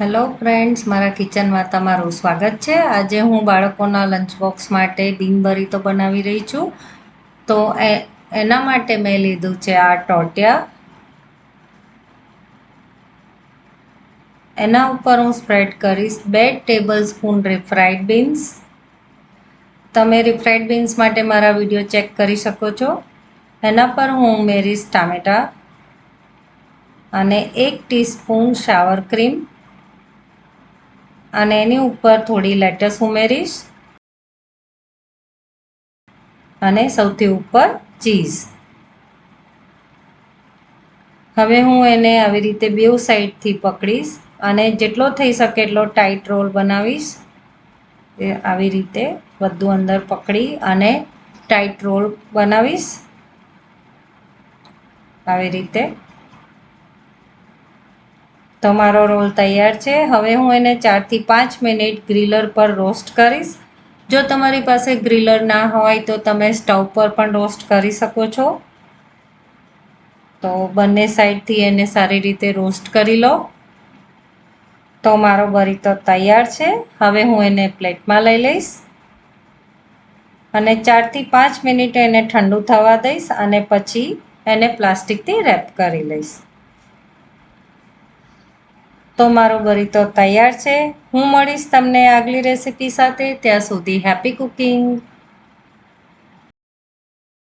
Hello friends મારા કિચનમાં તમારું સ્વાગત છે. આજે હું બાળકોના લંચ બોક્સ માટે બિનબરી તો બનાવી રહી છું. તો એ, એના માટે મેં લીધું છે આ ટોટિયા. એના ઉપર હું સ્પ્રેડ કરીશ બે ટેબલ સ્પૂન રિફ્રાઈડ બીન્સ તમે રિફ્રાઈડ બીન્સ માટે મારા વીડિયો ચેક કરી શકો છો. એના પર હું ઉમેરીશ ટામેટા. અને એક ટીસ્પૂન શાવર ક્રીમ અને એની ઉપર થોડી લેટસ ઉમેરીશ. અને સૌથી ઉપર ચીઝ હવે હું એને આવી રીતે બેઉ સાઈડથી પકડીશ અને જેટલો થઈ શકે એટલો ટાઈટ રોલ બનાવીશ. એ આવી રીતે બધું અંદર પકડી અને ટાઈટ રોલ બનાવીશ. આવી રીતે તો મારો રોલ તૈયાર છે. હવે હું એને ચારથી પાંચ મિનિટ ગ્રીલર પર રોસ્ટ કરીશ. જો તમારી પાસે ગ્રીલર ના હોય તો તમે સ્ટવ પર પણ રોસ્ટ કરી શકો છો. તો બંને સાઈડથી એને સારી રીતે રોસ્ટ કરી લો. તો મારો બરીતો તૈયાર છે. હવે હું એને પ્લેટમાં લઈ લઈશ. અને ચારથી પાંચ મિનિટ એને ઠંડુ થવા દઈશ અને પછી એને પ્લાસ્ટિકથી રેપ કરી લઈશ. તો મારો બરીતો તૈયાર છે. હું મળીશ તમને આગલી રેસીપી સાથે. ત્યાં સુધી હેપી કુકિંગ.